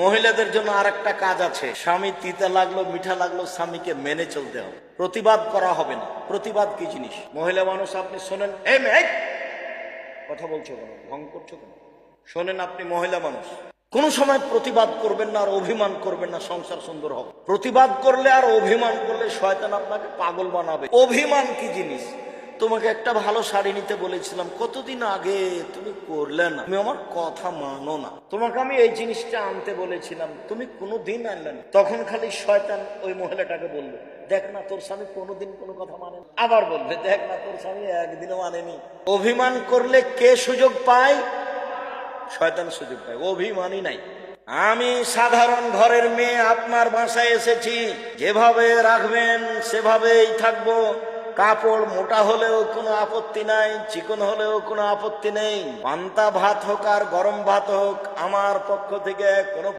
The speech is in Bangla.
মহিলাদের জন্য আর একটা কাজ আছে। স্বামী তিতা লাগল মিঠা লাগল স্বামীকে মেনে চলতে হবে। প্রতিবাদ করা হবে না। প্রতিবাদ কি জিনিস? মহিলা মানুষ আপনি শোনেন এই মেয়ে, কথা বলছো কেন? ভঙ্গ করছ কেন? শোনেন আপনি মহিলা মানুষ। কোন সময় প্রতিবাদ করবেন না আর অভিমান করবেন না সংসার সুন্দর হবে। প্রতিবাদ করলে আর অভিমান করলে শয়তান আপনাকে পাগল বানাবে। অভিমান কি জিনিস? তোমাকে একটা ভালো শাড়ি নিতে বলেছিলাম। কতদিন আগে? তুমি করলে না। তুমি আমার কথা মানো না। তোমাকে আমি এই জিনিসটা আনতে বলেছিলাম। তুমি কোনো দিন আনলে না। তখন খালি শয়তান ওই মহিলাটাকে বলল, দেখ না, তোর স্বামী কোনোদিন কোনো কথা মানে আবার বলবে, দেখ না, তোর স্বামী একদিনও মানেনি অভিমান করলে কে সুযোগ পায়? শয়তান সুযোগ পায়। অভিমানই নাই। আমি সাধারণ ঘরের মেয়ে, আপনার বাসায় এসেছি। যেভাবে রাখবেন, সেভাবেই থাকব। কাপড় মোটা হলেও কোনো আপত্তি নাই, চিকন হলেও কোনো আপত্তি নেই। পান্তা ভাত হোক আর গরম ভাত হোক, আমার পক্ষ থেকে কোনো